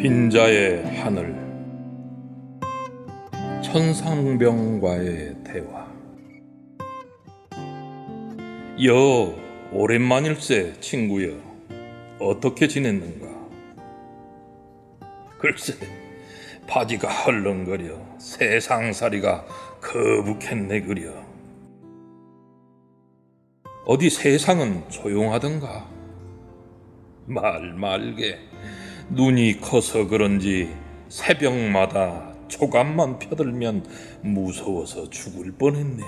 빈자의 하늘. 천상병과의 대화. 여 오랜만일세 친구여. 어떻게 지냈는가? 글쎄 바지가 헐렁거려 세상살이가 거북했네 그려. 어디 세상은 조용하던가? 말 말게 눈이 커서 그런지 새벽마다 초감만 펴들면 무서워서 죽을 뻔했네.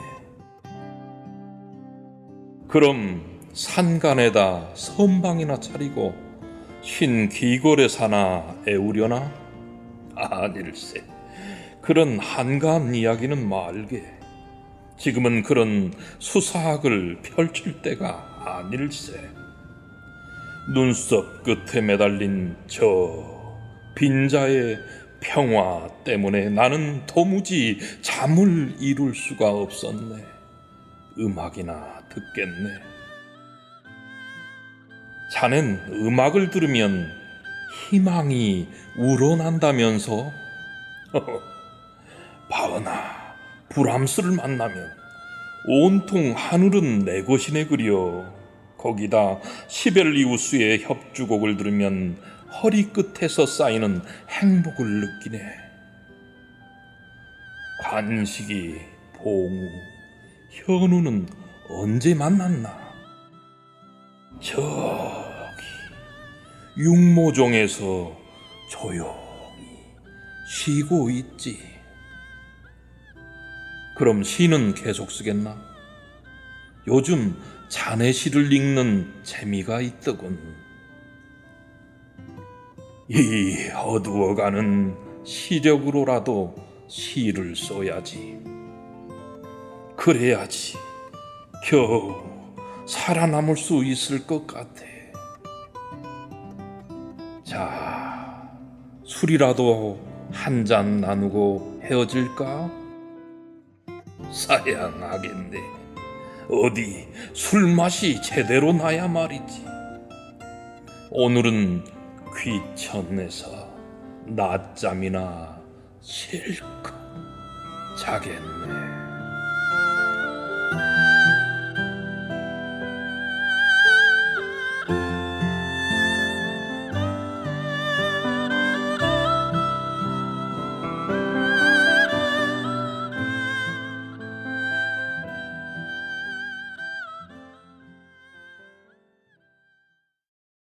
그럼 산간에다 선방이나 차리고 흰 귀골에 사나 애우려나? 아닐세. 그런 한가한 이야기는 말게. 지금은 그런 수사학을 펼칠 때가 아닐세. 눈썹 끝에 매달린 저 빈자의 평화 때문에 나는 도무지 잠을 이룰 수가 없었네. 음악이나 듣겠네. 자넨 음악을 들으면 희망이 우러난다면서? 바은아, 브람스를 만나면 온통 하늘은 내 것이네 그려. 거기다 시벨리우스의 협주곡을 들으면 허리 끝에서 쌓이는 행복을 느끼네. 관식이, 봉우, 현우는 언제 만났나? 저기 육모종에서 조용히 쉬고 있지. 그럼 시는 계속 쓰겠나? 요즘 자네 시를 읽는 재미가 있더군. 이 어두워가는 시력으로라도 시를 써야지. 그래야지 겨우 살아남을 수 있을 것 같아. 자, 술이라도 한 잔 나누고 헤어질까? 사양하겠네. 어디 술 맛이 제대로 나야 말이지. 오늘은 귀천에서 낮잠이나 실컷 자겠네.